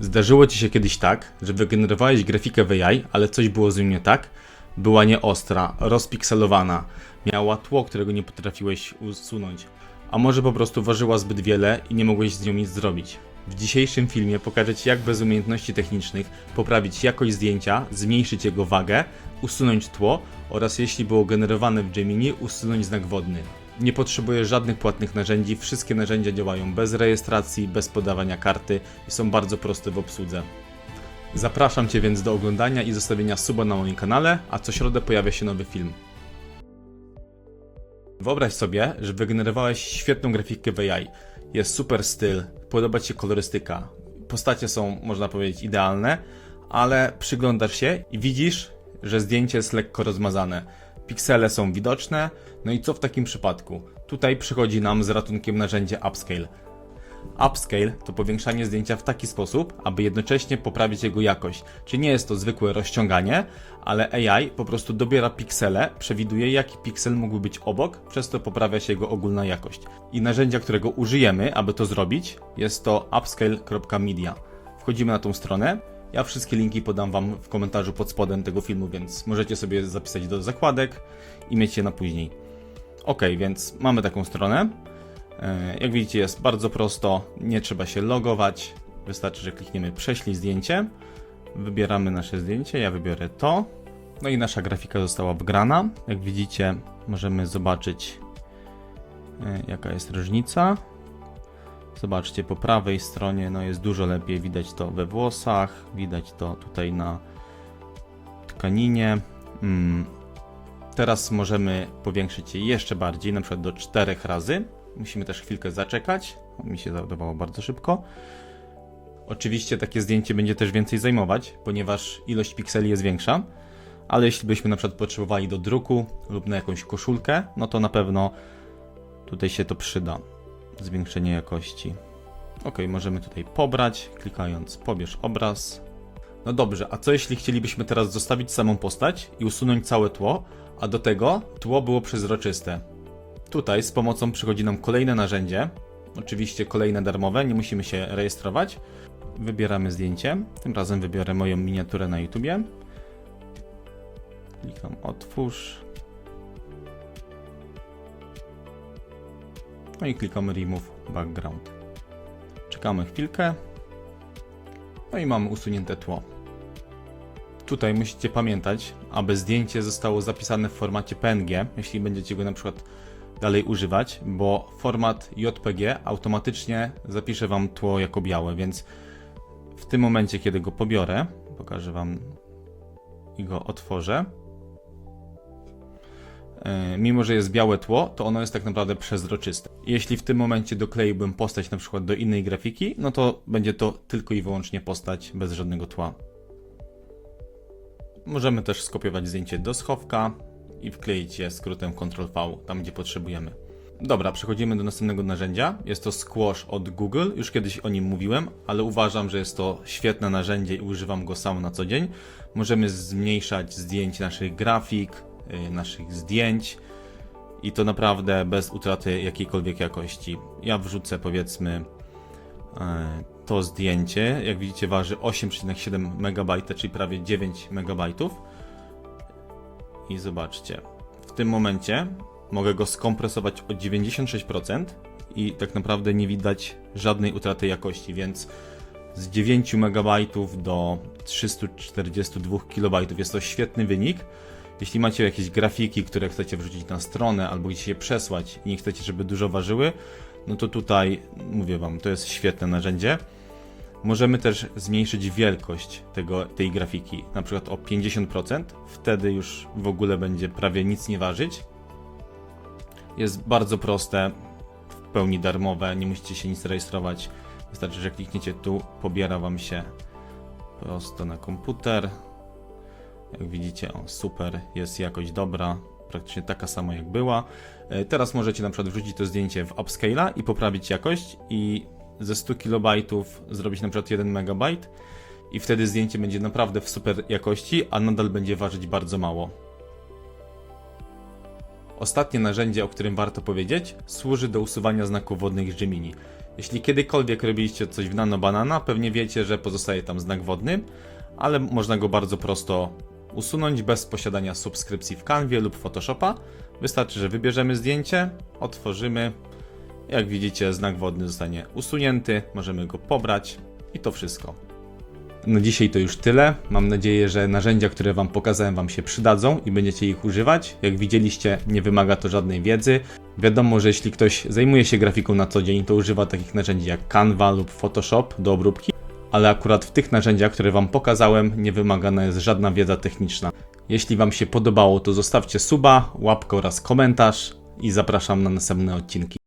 Zdarzyło ci się kiedyś tak, że wygenerowałeś grafikę w AI, ale coś było z nią nie tak? Była nieostra, rozpikselowana, miała tło, którego nie potrafiłeś usunąć, a może po prostu ważyła zbyt wiele i nie mogłeś z nią nic zrobić. W dzisiejszym filmie pokażę Ci jak bez umiejętności technicznych poprawić jakość zdjęcia, zmniejszyć jego wagę, usunąć tło oraz jeśli było generowane w Gemini usunąć znak wodny. Nie potrzebujesz żadnych płatnych narzędzi, wszystkie narzędzia działają bez rejestracji, bez podawania karty i są bardzo proste w obsłudze. Zapraszam Cię więc do oglądania i zostawienia suba na moim kanale, a co środę pojawia się nowy film. Wyobraź sobie, że wygenerowałeś świetną grafikę w AI. Jest super styl, podoba Ci się kolorystyka. Postacie są, można powiedzieć, idealne, ale przyglądasz się i widzisz, że zdjęcie jest lekko rozmazane. Piksele są widoczne, no i co w takim przypadku? Tutaj przychodzi nam z ratunkiem narzędzie Upscale. Upscale to powiększanie zdjęcia w taki sposób, aby jednocześnie poprawić jego jakość. Czyli nie jest to zwykłe rozciąganie, ale AI po prostu dobiera piksele, przewiduje jaki piksel mógłby być obok, przez to poprawia się jego ogólna jakość. I narzędzia, którego użyjemy, aby to zrobić, jest to upscale.media. Wchodzimy na tą stronę. Ja wszystkie linki podam Wam w komentarzu pod spodem tego filmu, więc możecie sobie zapisać do zakładek i mieć je na później. Ok, więc mamy taką stronę. E, Jak widzicie, jest bardzo prosto, nie trzeba się logować. Wystarczy, że klikniemy prześlij zdjęcie. Wybieramy nasze zdjęcie, ja wybiorę to. No i nasza grafika została wgrana. Jak widzicie, możemy zobaczyć, e, jaka jest różnica. Zobaczcie, po prawej stronie no jest dużo lepiej, widać to we włosach, widać to tutaj na tkaninie. Mm. Teraz możemy powiększyć je jeszcze bardziej, na przykład do 4 razy. Musimy też chwilkę zaczekać. Mi się załadowało bardzo szybko. Oczywiście takie zdjęcie będzie też więcej zajmować, ponieważ ilość pikseli jest większa. Ale jeśli byśmy na przykład potrzebowali do druku lub na jakąś koszulkę, no to na pewno tutaj się to przyda. Zwiększenie jakości. Ok, możemy tutaj pobrać, klikając pobierz obraz. No dobrze, a co jeśli chcielibyśmy teraz zostawić samą postać i usunąć całe tło, a do tego tło było przezroczyste? Tutaj z pomocą przychodzi nam kolejne narzędzie, oczywiście kolejne darmowe, nie musimy się rejestrować. Wybieramy zdjęcie, tym razem wybiorę moją miniaturę na YouTubie. Klikam otwórz. No i klikamy remove background. Czekamy chwilkę. No i mamy usunięte tło. Tutaj musicie pamiętać, aby zdjęcie zostało zapisane w formacie PNG, jeśli będziecie go na przykład dalej używać, bo format JPG automatycznie zapisze Wam tło jako białe, więc w tym momencie, kiedy go pobiorę, pokażę Wam i go otworzę. E, Mimo, że jest białe tło, to ono jest tak naprawdę przezroczyste. Jeśli w tym momencie dokleiłbym postać na przykład do innej grafiki, no to będzie to tylko i wyłącznie postać bez żadnego tła. Możemy też skopiować zdjęcie do schowka i wkleić je skrótem Ctrl-V tam, gdzie potrzebujemy. Dobra, przechodzimy do następnego narzędzia. Jest to Squash od Google. Już kiedyś o nim mówiłem, ale uważam, że jest to świetne narzędzie i używam go sam na co dzień. Możemy zmniejszać zdjęć naszych grafik, naszych zdjęć i to naprawdę bez utraty jakiejkolwiek jakości. Ja wrzucę powiedzmy e, to zdjęcie. Jak widzicie waży 8,7 MB, czyli prawie 9 MB. I zobaczcie, w tym momencie mogę go skompresować o 96% i tak naprawdę nie widać żadnej utraty jakości, więc z 9 MB do 342 KB jest to świetny wynik. Jeśli macie jakieś grafiki, które chcecie wrzucić na stronę albo gdzieś je przesłać i nie chcecie, żeby dużo ważyły, no to tutaj mówię Wam, to jest świetne narzędzie. Możemy też zmniejszyć wielkość tego, tej grafiki, na przykład o 50%. Wtedy już w ogóle będzie prawie nic nie ważyć. Jest bardzo proste, w pełni darmowe, nie musicie się nic rejestrować. Wystarczy, że klikniecie tu, pobiera Wam się prosto na komputer. Jak widzicie, o super, jest jakość dobra, praktycznie taka sama jak była. E, Teraz możecie na przykład wrzucić to zdjęcie w upscale'a i poprawić jakość i ze 100 KB zrobić na przykład 1 MB i wtedy zdjęcie będzie naprawdę w super jakości, a nadal będzie ważyć bardzo mało. Ostatnie narzędzie, o którym warto powiedzieć, służy do usuwania znaków wodnych z Gemini. Jeśli kiedykolwiek robiliście coś w Nano Banana, pewnie wiecie, że pozostaje tam znak wodny, ale można go bardzo prosto usunąć bez posiadania subskrypcji w Canwie lub Photoshopa. Wystarczy, że wybierzemy zdjęcie, otworzymy. Jak widzicie, znak wodny zostanie usunięty, możemy go pobrać i to wszystko. Na dzisiaj to już tyle. Mam nadzieję, że narzędzia, które Wam pokazałem, Wam się przydadzą i będziecie ich używać. Jak widzieliście, nie wymaga to żadnej wiedzy. Wiadomo, że jeśli ktoś zajmuje się grafiką na co dzień, to używa takich narzędzi jak Canva lub Photoshop do obróbki, ale akurat w tych narzędziach, które Wam pokazałem, nie wymagana jest żadna wiedza techniczna. Jeśli Wam się podobało, to zostawcie suba, łapkę oraz komentarz i zapraszam na następne odcinki.